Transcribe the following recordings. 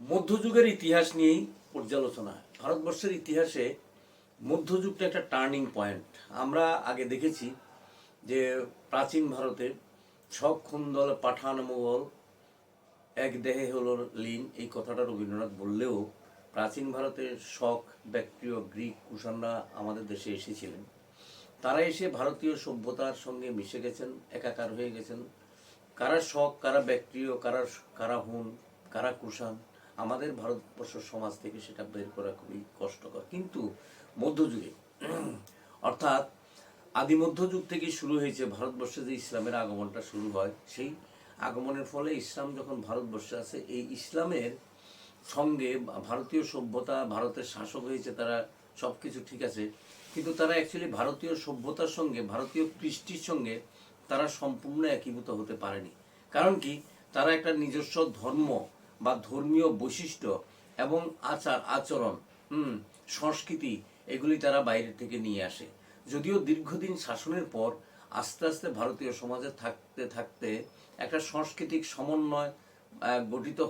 মধ্যযুগের ইতিহাস নিয়েই পর্যালোচনা। ভারতবর্ষের ইতিহাসে মধ্যযুগটা একটা টার্নিং পয়েন্ট আমরা আগে দেখেছি যে প্রাচীন ভারতে ছক খুন্দল, পাঠান, মোগল এক দেহে হলো লীন। এই কথাটা রবীন্দ্রনাথ বললেও প্রাচীন ভারতের শক ব্যাক্ট্রিয় গ্রিক কুষাণরা আমাদের দেশে এসেছিলেন। তারা এসে ভারতীয় সভ্যতার সঙ্গে মিশে গেছেন, একাকার হয়ে গেছেন। কারা শক কারা ব্যাক্ট্রিয় কারা কারা হুন, কারা কুষাণ আমাদের ভারতবর্ষ সমাজ থেকে সেটা বের করা খুবই কষ্টকর। কিন্তু মধ্যযুগে, অর্থাৎ আদি মধ্যযুগ থেকে শুরু হয়েছে ভারতবর্ষে যে ইসলামের আগমনটা শুরু হয়, সেই আগমনের ফলে ইসলাম যখন ভারতবর্ষে আসে এই ইসলামের সঙ্গে ভারতীয় সভ্যতা, ভারতের শাসক হয়েছে তারা সব কিছু ঠিক আছে, কিন্তু তারা অ্যাকচুয়ালি ভারতীয় সভ্যতার সঙ্গে, ভারতীয় কৃষ্টির সঙ্গে তারা সম্পূর্ণ একীভূত হতে পারেনি। কারণ কি? তারা একটা নিজস্ব ধর্ম বা ধর্মীয় বৈশিষ্ট্য এবং আচার, আচরণ সংস্কৃতি এগুলি তারা বাইরে থেকে নিয়ে আসে। যদিও দীর্ঘদিন শাসনের পর আস্তে আস্তে ভারতীয় সমাজে থাকতে থাকতে একটা সাংস্কৃতিক সমন্বয় গঠিত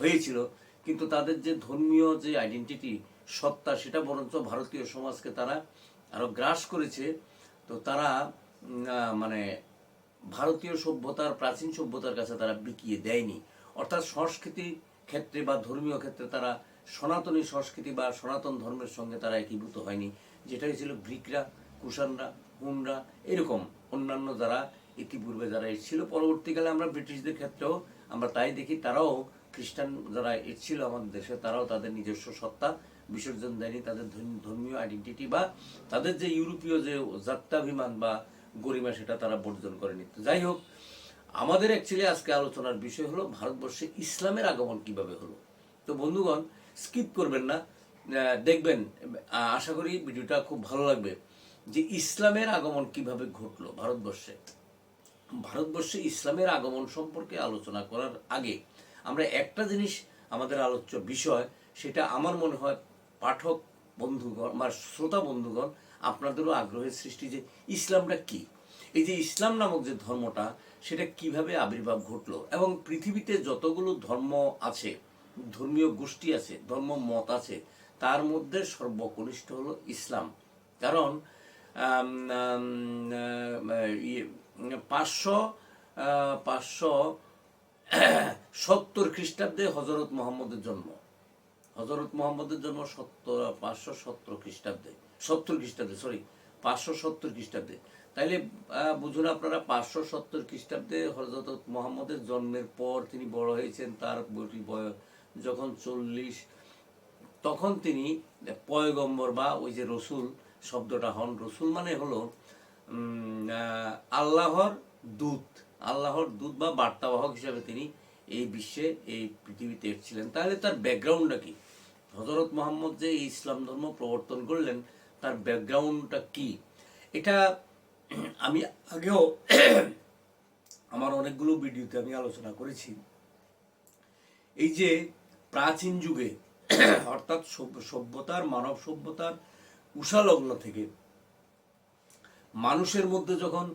হয়েছিল। কিন্তু তাদের যে ধর্মীয় যে আইডেন্টিটি সত্তা, সেটা বরঞ্চ ভারতীয় সমাজকে তারা আরও গ্রাস করেছে। তো তারা মানে ভারতীয় সভ্যতার, প্রাচীন সভ্যতার কাছে তারা বিকিয়ে দেয়নি। অর্থাৎ সংস্কৃতি ক্ষেত্রে বা ধর্মীয় ক্ষেত্রে তারা সনাতনী সংস্কৃতি বা সনাতন ধর্মের সঙ্গে তারা একীভূত হয়নি। যেটা হয়েছিল গ্রিকরা, কুষাণরা হুনরা এরকম অন্যান্য যারা ইতিপূর্বে যারা এসেছিল পরবর্তীকালে আমরা ব্রিটিশদের ক্ষেত্রেও আমরা তাই দেখি, তারাও খ্রিস্টান যারা এসেছিল আমাদের দেশে, তারাও তাদের নিজস্ব সত্তা বিসর্জন দেয়নি। তাদের ধর্ম- ধর্মীয় আইডেন্টিটি বা তাদের যে ইউরোপীয় যে যাত্রাভিমান বা গরিমা, সেটা তারা বর্জন করেনি। যাই হোক আমাদের অ্যাকচুয়ালি আজকে আলোচনার বিষয় হলো ভারতবর্ষে ইসলামের আগমন কীভাবে হলো। তো বন্ধুগণ স্কিপ করবেন না। দেখবেন আশা করি ভিডিওটা খুব ভালো লাগবে যে ইসলামের আগমন কীভাবে ঘটলো ভারতবর্ষে। ভারতবর্ষে ইসলামের আগমন সম্পর্কে আলোচনা করার আগে আমরা একটা জিনিস, আমাদের আলোচ্য বিষয়, সেটা আমার মনে হয় পাঠক বন্ধুগণ বা শ্রোতা বন্ধুগণ, আপনাদেরও আগ্রহের সৃষ্টি যে ইসলামটা কি। এই যে ইসলাম নামক যে ধর্মটা সেটা কীভাবে আবির্ভাব ঘটলো? এবং পৃথিবীতে যতগুলো ধর্ম আছে ধর্মীয় গোষ্ঠী আছে ধর্ম মত আছে তার মধ্যে সর্বকনিষ্ঠ হলো ইসলাম। কারণ ইয়ে, পাঁচশো পাঁচশো সত্তর খ্রিস্টাব্দে হজরত মোহাম্মদের জন্ম। হজরত মোহাম্মদের জন্ম সত্তর পাঁচশো সত্তর খ্রিস্টাব্দে। সত্তর খ্রিস্টাব্দে সরি পাঁচশো সত্তর খ্রিস্টাব্দে। তাইলে বুঝুন আপনারা, পাঁচশো সত্তর খ্রিস্টাব্দে হজরত মোহাম্মদের জন্মের পর তিনি বড় হয়েছেন, তার বয়স যখন চল্লিশ, তখন তিনি পয়গম্বর বা ওই যে রসুল, শব্দটা হন, রসুল মানে হলো আল্লাহর দূত আল্লাহর দূত বা বার্তাবাহক হিসাবে তিনি এই বিশ্বে, এই পৃথিবীতে এসেছিলেন। তাহলে তার ব্যাকগ্রাউন্ডটা কি? হজরত মোহাম্মদ যে ইসলাম ধর্ম প্রবর্তন করলেন, তার ব্যাকগ্রাউন্ডটা কি? এটা আমি আগেও আমার অনেকগুলো ভিডিওতে আমি আলোচনা করেছি। এই যে প্রাচীন যুগে, অর্থাৎ সভ্যতার, মানব সভ্যতার উষালগ্ন থেকে মানুষের মধ্যে যখন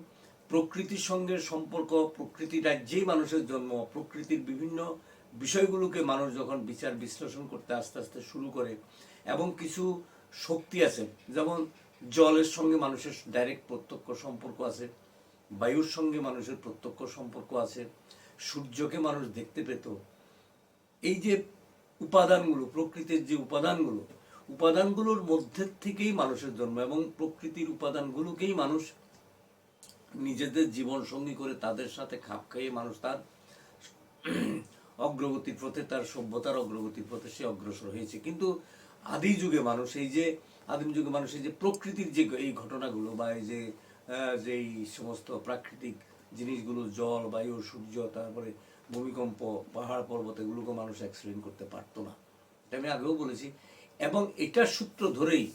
প্রকৃতির সঙ্গে সম্পর্ক, প্রকৃতি রাজ্যেই মানুষের জন্ম, প্রকৃতির বিভিন্ন বিষয়গুলোকে মানুষ যখন বিচার বিশ্লেষণ করতে আস্তে আস্তে শুরু করে এবং কিছু শক্তি আছে, যেমন জলের সঙ্গে মানুষের ডাইরেক্ট প্রত্যক্ষ সম্পর্ক আছে, বায়ুর সঙ্গে মানুষের প্রত্যক্ষ সম্পর্ক আছে, সূর্যকে মানুষ দেখতে পেত। এই যে উপাদানগুলো, প্রকৃতির যে উপাদানগুলো, উপাদানগুলোর মধ্যে থেকেই মানুষের জন্ম এবং প্রকৃতির উপাদানগুলোকেই মানুষ নিজেদের জীবন সঙ্গী করে তাদের সাথে খাপ খাইয়ে মানুষ তার অগ্রগতির পথে, তার সভ্যতার অগ্রগতির পথে সে অগ্রসর হয়েছে। কিন্তু আদি যুগে মানুষ এই যে আদিম যুগে মানুষের যে প্রকৃতির যে এই ঘটনাগুলো বা এই যে যেই সমস্ত প্রাকৃতিক জিনিসগুলো, জল, বায়ু, সূর্য, তারপরে ভূমিকম্প, পাহাড় পর্বত, এগুলোকে মানুষ এক্সপ্লেন করতে পারতো না। এটা আমি আগেও বলেছি। এবং এটার সূত্র ধরেই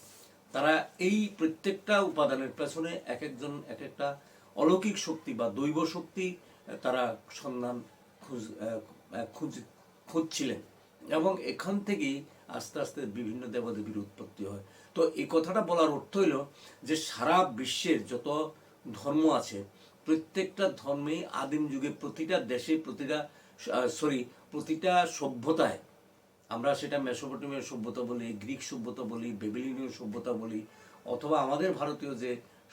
তারা এই প্রত্যেকটা উপাদানের পেছনে এক একজন, এক একটা অলৌকিক শক্তি বা দৈব শক্তি তারা সন্ধান খুঁজ খুঁজ, খুঁজছিলেন। এবং এখান থেকেই আস্তে আস্তে বিভিন্ন দেবদেবীর উৎপত্তি হয়। তো এই কথাটা বলার অর্থ হইল যে সারা বিশ্বের যত ধর্ম আছে, প্রত্যেকটা ধর্মেই আদিম যুগে প্রতিটা দেশে প্রতিটা সরি প্রতিটা সভ্যতায় আমরা সেটা মেসোপটেমীয় সভ্যতা বলি, গ্রিক সভ্যতা বলি, বেবিলিনীয় সভ্যতা বলি, অথবা আমাদের ভারতীয় যে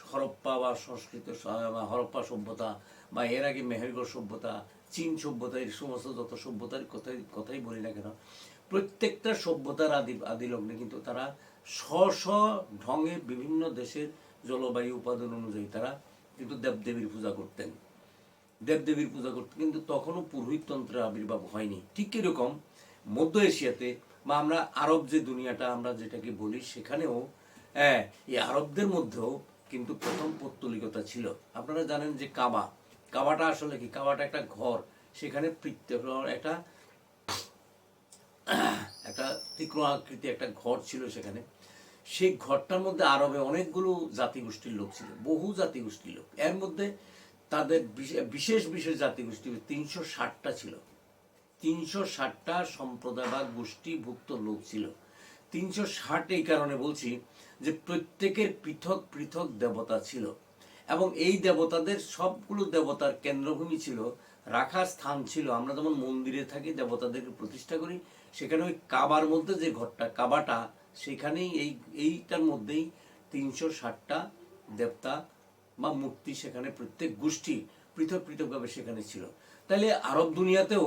হরপ্পা বা সংস্কৃত বা হরপ্পা সভ্যতা বা এর আগে মেহেরগড় সভ্যতা, চীন সভ্যতা, এই সমস্ত যত সভ্যতার কথাই কথাই বলি না কেন, প্রত্যেকটা সভ্যতার আদি আদি লগ্নে কিন্তু তারা স্ব ঢঙে বিভিন্ন দেশের জলবায়ু উপাদান অনুযায়ী তারা কিন্তু দেবদেবীর পূজা করতেন। দেবদেবীর পূজা করতেন কিন্তু তখনও পুরোহিততন্ত্রের আবির্ভাব হয়নি। ঠিক এরকম মধ্য এশিয়াতে বা আমরা আরব যে দুনিয়াটা আমরা যেটাকে বলি সেখানেও হ্যাঁ এই আরবদের মধ্যেও কিন্তু প্রথম পত্তলিকতা ছিল। আপনারা জানেন যে কাবা, কাবাটা আসলে কি? কাবাটা একটা ঘর। সেখানে একটা একটা তীক্ষ্ণ আকৃতি একটা ঘর ছিল সেখানে। সেই ঘরটার মধ্যে আরবে অনেকগুলো জাতিগোষ্ঠীর লোক ছিল, বহু জাতিগোষ্ঠীর লোক। এর মধ্যে তাদের বিশে- বিশেষ বিশেষ জাতিগোষ্ঠী তিনশো ষাটটা ছিল। তিনশো ষাটটা সম্প্রদায় বা গোষ্ঠীভুক্ত লোক ছিল। তিনশো ষাট এই কারণে বলছি যে প্রত্যেকের পৃথক পৃথক দেবতা ছিল এবং এই দেবতাদের সবগুলো দেবতার কেন্দ্রভূমি ছিল, রাখার স্থান ছিল। আমরা যেমন মন্দিরে থাকি, দেবতাদেরকে প্রতিষ্ঠা করি, সেখানে ওই কাবার মধ্যে যে ঘরটা, কাবাটা সেখানেই এই, এইটার মধ্যেই তিনশো ষাটটা দেবতা বা মূর্তি সেখানে প্রত্যেক গোষ্ঠী পৃথক পৃথকভাবে সেখানে ছিল। তাহলে আরব দুনিয়াতেও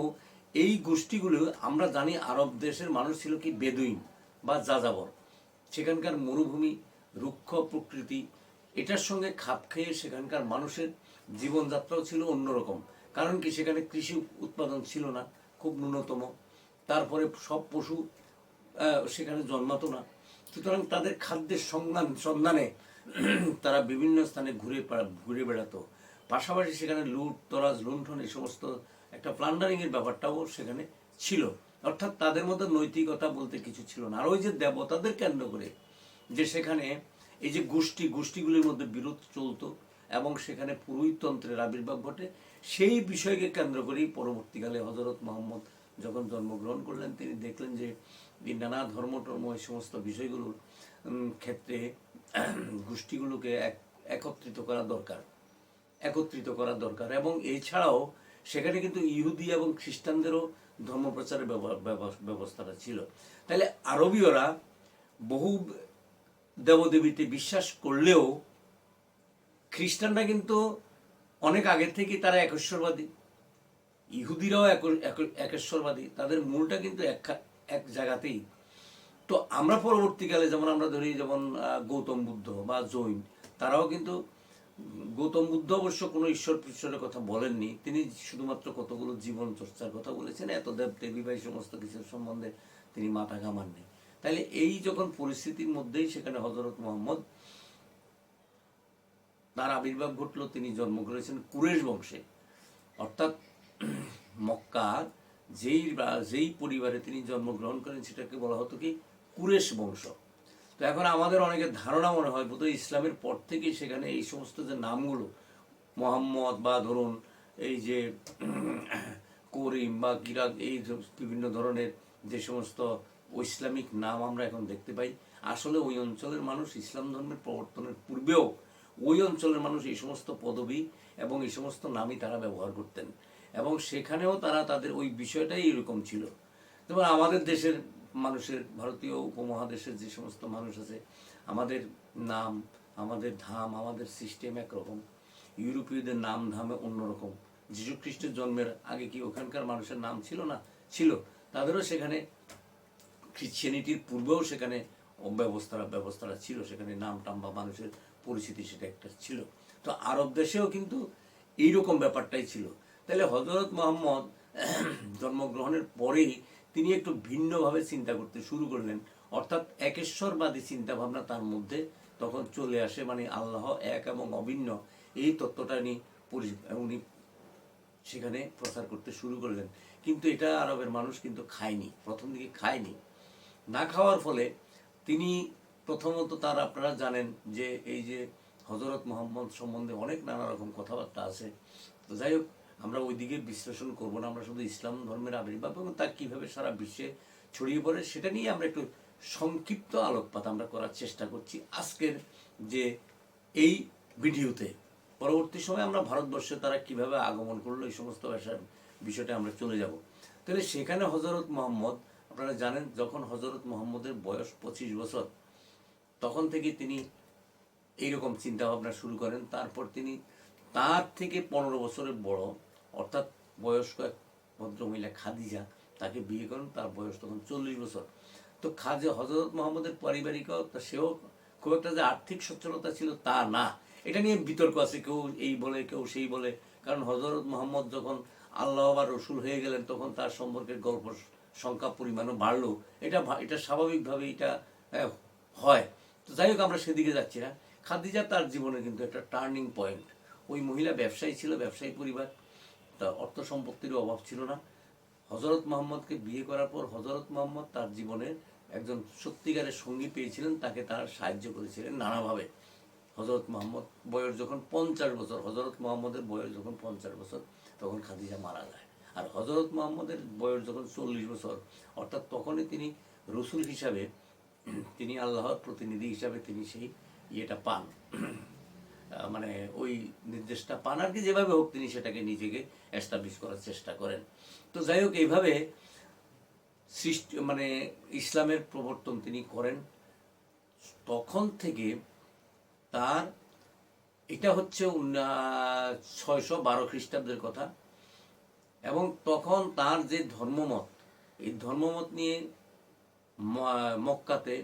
এই গোষ্ঠীগুলো, আমরা জানি আরব দেশের মানুষ ছিল কি বেদুইন বা যাযাবর। সেখানকার মরুভূমি, রুক্ষ প্রকৃতি, এটার সঙ্গে খাপ খেয়ে সেখানকার মানুষের জীবনযাত্রাও ছিল অন্যরকম। কারণ কি সেখানে কৃষি উৎপাদন ছিল না, খুব ন্যূনতম। তারপরে সব পশু সেখানে জন্মাতো না। সুতরাং তাদের খাদ্যের সন্ধান, সন্ধানে তারা বিভিন্ন স্থানে ঘুরে ঘুরে বেড়াতো। পাশাপাশি সেখানে লুট, তরাজ, লুণ্ঠন এই সমস্ত একটা প্লান্ডারিং এর ব্যাপারটাও সেখানে ছিল। অর্থাৎ তাদের মধ্যে নৈতিকতা বলতে কিছু ছিল না। আর ওই যে দেবতাদের কেন্দ্র করে যে সেখানে এই যে গোষ্ঠী, গোষ্ঠীগুলির মধ্যে বিরোধ চলতো এবং সেখানে পুরোহিততন্ত্রের আবির্ভাব ঘটে, সেই বিষয়কে কেন্দ্র করেই পরবর্তীকালে হজরত মোহাম্মদ যখন জন্মগ্রহণ করলেন, তিনি দেখলেন যে নানা ধর্ম টর্ম এই সমস্ত বিষয়গুলোর ক্ষেত্রে গোষ্ঠীগুলোকে এক, একত্রিত করা দরকার। একত্রিত করা দরকার। এবং এছাড়াও সেখানে কিন্তু ইহুদি এবং খ্রিস্টানদেরও ধর্মপ্রচারের ব্যব- ব্যব- ব্যবস্থাটা ছিল। তাহলে আরবীয়রা বহু দেবদেবীতে বিশ্বাস করলেও খ্রিস্টানরা কিন্তু অনেক আগের থেকে তারা একেশ্বরবাদী। ইহুদিরাও এক- এক- একেশ্বরবাদী। তাদের মূলটা কিন্তু এক এক জায়গাতেই। তো আমরা পরবর্তীকালে যেমন আমরা ধরি যেমন গৌতম বুদ্ধ বা জৈন, তারাও কিন্তু গৌতম বুদ্ধ অবশ্য কোনো ঈশ্বর ঈশ্বরের কথা বলেননি। তিনি শুধুমাত্র কতগুলো জীবন চর্চার কথা বলেছেন, এত দেব দেবী বা সমস্ত কিছুর সম্বন্ধে তিনি মাথা ঘামাননি। তাহলে এই যখন পরিস্থিতির মধ্যেই সেখানে হজরত মোহাম্মদ তার আবির্ভাব ঘটলো, তিনি জন্ম করেছেন কুরেশ বংশে। অর্থাৎ মক্কার যেই বা- যেই পরিবারে তিনি জন্মগ্রহণ করেন, সেটাকে বলা হতো কি? কুরেশ বংশ। তো এখন আমাদের অনেকের ধারণা মনে হয়, বোধহয় ইসলামের পর থেকেই সেখানে এই সমস্ত যে নামগুলো, মোহাম্মদ বা ধরুন এই যে করিম বা কিরাত, এই বিভিন্ন ধরনের যে সমস্ত ইসলামিক নাম আমরা এখন দেখতে পাই, আসলে ওই অঞ্চলের মানুষ ইসলাম ধর্মের প্রবর্তনের পূর্বেও ওই অঞ্চলের মানুষ এই সমস্ত পদবি এবং এই সমস্ত নামই তারা ব্যবহার করতেন। এবং সেখানেও তারা তাদের ওই বিষয়টাই এরকম ছিল। যেমন আমাদের দেশের মানুষের, ভারতীয় উপমহাদেশের যে সমস্ত মানুষ আছে, আমাদের নাম, আমাদের ধাম, আমাদের সিস্টেম একরকম। ইউরোপীয়দের নাম ধামে অন্যরকম। যীশু খ্রিস্টের জন্মের আগে কি ওখানকার মানুষের নাম ছিল না? ছিল। তাদেরও সেখানে খ্রিশ্চানিটির পূর্বেও সেখানে ব্যবস্থাটা ব্যবস্থাটা ছিল। সেখানে নাম টাম বা মানুষের পরিচিতি সেটা একটা ছিল। তো আরব দেশেও কিন্তু এইরকম ব্যাপারটাই ছিল। তাহলে হজরত মোহাম্মদ জন্মগ্রহণের পরেই তিনি একটু ভিন্নভাবে চিন্তা করতে শুরু করলেন। অর্থাৎ একেশ্বরবাদী চিন্তা ভাবনা তার মধ্যে তখন চলে আসে মানে আল্লাহ এক এবং অভিন্ন। এই তত্ত্বটা নিয়ে উনি সেখানে প্রচার করতে শুরু করলেন। কিন্তু এটা আরবের মানুষ কিন্তু খায়নি, প্রথম দিকে খায়নি। না খাওয়ার ফলে তিনি প্রথমত তার আপনারা জানেন যে এই যে হজরত মোহাম্মদ সম্বন্ধে অনেক নানা রকম কথাবার্তা আছে। তো যাই হোক আমরা ওইদিকে বিশ্লেষণ করব না, আমরা শুধু ইসলাম ধর্মের আবির্ভাব এবং তা কীভাবে সারা বিশ্বে ছড়িয়ে পড়ে সেটা নিয়ে আমরা একটু সংক্ষিপ্ত আলোকপাত আমরা করার চেষ্টা করছি আজকের যে এই ভিডিওতে। পরবর্তী সময় আমরা ভারতবর্ষে তারা কীভাবে আগমন করল, এই সমস্ত বিষয়- বিষয়টা আমরা চলে যাব। তাহলে সেখানে হজরত মোহাম্মদ, আপনারা জানেন যখন হজরত মোহাম্মদের বয়স পঁচিশ বছর, তখন থেকে তিনি এইরকম চিন্তা ভাবনা শুরু করেন। তারপর তিনি তার থেকে পনেরো বছরের বড় অর্থাৎ বয়স্ক এক ভদ্রমহিলা খাদিজা, তাকে বিয়ে করেন, তার বয়স তখন চল্লিশ বছর। তো খাজে হজরত মোহাম্মদের পারিবারিকতা সেও খুব একটা যে আর্থিক সচ্ছলতা ছিল তা না। এটা নিয়ে বিতর্ক আছে, কেউ এই বলে, কেউ সেই বলে। কারণ হজরত মোহাম্মদ যখন আল্লাহ বা রসুল হয়ে গেলেন, তখন তার সম্পর্কের গল্প সংখ্যা, পরিমাণও বাড়লো। এটা এটা স্বাভাবিকভাবে এটা হয়। তো যাই হোক, আমরা সেদিকে যাচ্ছি না। খাদিজা তার জীবনে কিন্তু একটা টার্নিং পয়েন্ট ওই মহিলা ব্যবসায়ী ছিল, ব্যবসায়ী পরিবার। তা অর্থ সম্পত্তির অভাব ছিল না। হজরত মোহাম্মদকে বিয়ে করার পর হজরত মোহাম্মদ তার জীবনের একজন সত্যিকারের সঙ্গী পেয়েছিলেন, তাকে তার সাহায্য করেছিলেন নানাভাবে। হজরত মোহাম্মদ বয়স যখন পঞ্চাশ বছর হজরত মোহাম্মদের বয়স যখন পঞ্চাশ বছর, তখন খাদিজা মারা যায়। আর হজরত মোহাম্মদের বয়স যখন চল্লিশ বছর, অর্থাৎ তখনই তিনি রসুল হিসাবে, তিনি আল্লাহর প্রতিনিধি হিসাবে তিনি সেই ইয়েটা পান। মানে ওই নির্দেশটা পান আর কি, যেভাবে হোক তিনি সেটাকে নিজেকে এস্টাবলিশ করার চেষ্টা করেন। তো যাই হোক, এইভাবে সৃষ্টি মানে ইসলামের প্রবর্তন তিনি করেন। তখন থেকে তার এটা হচ্ছে ছয়শো বারো খ্রিস্টাব্দের কথা। এবং তখন তার যে ধর্মমত, এই ধর্মমত নিয়ে মক্কাতে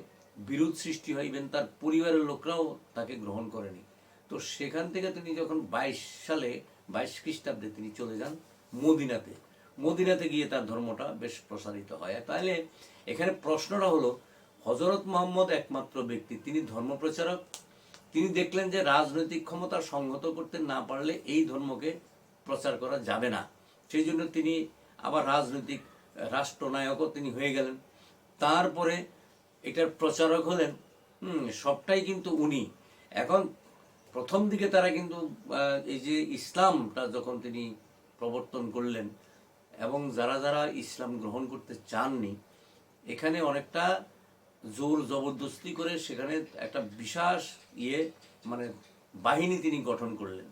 বিরোধ সৃষ্টি হয়, ইভেন তার পরিবারের লোকরাও তাকে গ্রহণ করেনি। তো সেখান থেকে তিনি যখন বাইশ সালে, বাইশ খ্রিস্টাব্দে তিনি চলে যান মদিনাতে। মদিনাতে গিয়ে তার ধর্মটা বেশ প্রসারিত হয়। তাহলে এখানে প্রশ্নটা হলো হজরত মোহাম্মদ একমাত্র ব্যক্তি, তিনি ধর্মপ্রচারক? তিনি দেখলেন যে রাজনৈতিক ক্ষমতা সংহত করতে না পারলে এই ধর্মকে প্রচার করা যাবে না। সেই জন্য তিনি আবার রাজনৈতিক রাষ্ট্রনায়কও তিনি হয়ে গেলেন। তারপরে এটার প্রচারক হলেন, হুম, সবটাই কিন্তু উনি। এখন প্রথম দিকে তারা কিন্তু এই যে ইসলামটা যখন তিনি প্রবর্তন করলেন এবং যারা যারা ইসলাম গ্রহণ করতে চাননি, এখানে অনেকটা জোর জবরদস্তি করে সেখানে একটা বিশাস ইয়ে মানে বাহিনী তিনি গঠন করলেন।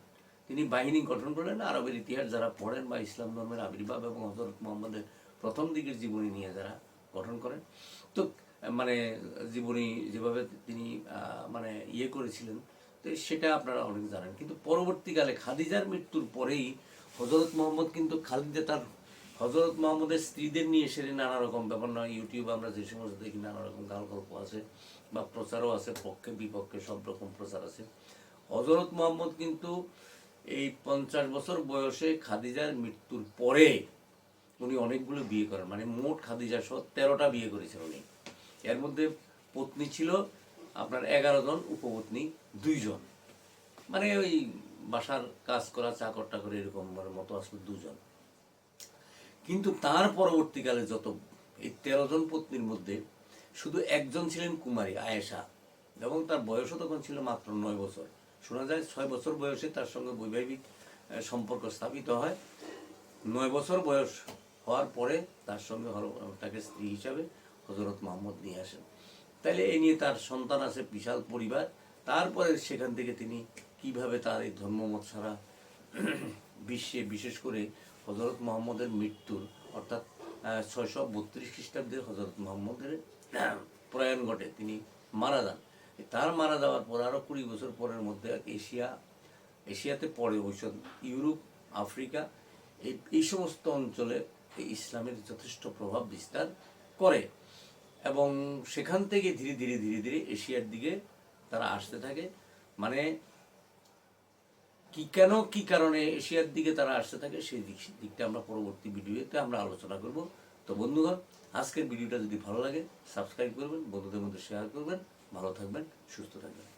তিনি বাহিনী গঠন করলেন, আরবের ইতিহাস যারা পড়েন বা ইসলাম ধর্মের আবির্ভাব এবং হজরত মোহাম্মদের প্রথম দিকের জীবনী নিয়ে যারা গঠন করেন, তো মানে জীবনী যেভাবে তিনি মানে ইয়ে করেছিলেন সেটা আপনারা অনেক জানেন। কিন্তু পরবর্তীকালে খাদিজার মৃত্যুর পরেই হজরত মোহাম্মদ কিন্তু খালিদা তার হজরত মোহাম্মদের স্ত্রীদের নিয়ে এসে নানা রকম ব্যাপার নয়, ইউটিউবে আমরা যে সমস্ত দেখি নানা রকম গাল গল্প আছে বা প্রচারও আছে, পক্ষে বিপক্ষে সব রকম প্রচার আছে। হজরত মোহাম্মদ কিন্তু এই পঞ্চাশ বছর বয়সে খাদিজার মৃত্যুর পরে উনি অনেকগুলো বিয়ে করেন। মানে মোট খাদিজা সহ তেরোটা বিয়ে করেছেন উনি। এর মধ্যে পত্নী ছিল আপনার এগারো জন, উপপত্নী দুইজন। মানে ওই বাসার কাজ করা চাকর টাকর এরকম মানে মতো আসলে দুজন। কিন্তু তার পরবর্তীকালে যত এই তেরো জন পত্নীর মধ্যে শুধু একজন ছিলেন কুমারী, আয়েশা, এবং তার বয়সও তখন ছিল মাত্র নয় বছর। শোনা যায় ছয় বছর বয়সে তার সঙ্গে বৈবাহিক সম্পর্ক স্থাপিত হয়। নয় বছর বয়স হওয়ার পরে তার সঙ্গে তাকে স্ত্রী হিসাবে হজরত মোহাম্মদ নিয়ে আসেন। তাইলে এই নিয়ে তার সন্তান আছে, বিশাল পরিবার। তারপরে সেখান থেকে তিনি কীভাবে তার এই ধর্মমত ছাড়া বিশ্বে, বিশেষ করে হজরত মোহাম্মদের মৃত্যুর, অর্থাৎ ছয়শো বত্রিশ খ্রিস্টাব্দে হজরত মোহাম্মদের প্রয়াণ ঘটে, তিনি মারা যান। তার মারা যাওয়ার পর আরও কুড়ি বছর পরের মধ্যে এশিয়া, এশিয়াতে পড়ে ঐসব ইউরোপ, আফ্রিকা, এই এই সমস্ত অঞ্চলে ইসলামের যথেষ্ট প্রভাব বিস্তার করে। এবং সেখান থেকে ধীরে ধীরে ধীরে ধীরে এশিয়ার দিকে তারা আসতে থাকে। মানে কি কেন, কি কারণে এশিয়ার দিকে তারা আসতে থাকে সেই দিক দিকটা আমরা পরবর্তী ভিডিওতে আমরা আলোচনা করব। তো বন্ধুগণ, আজকের ভিডিওটা যদি ভালো লাগে সাবস্ক্রাইব করবেন, বন্ধুদের মধ্যে শেয়ার করবেন। ভালো থাকবেন, সুস্থ থাকবেন।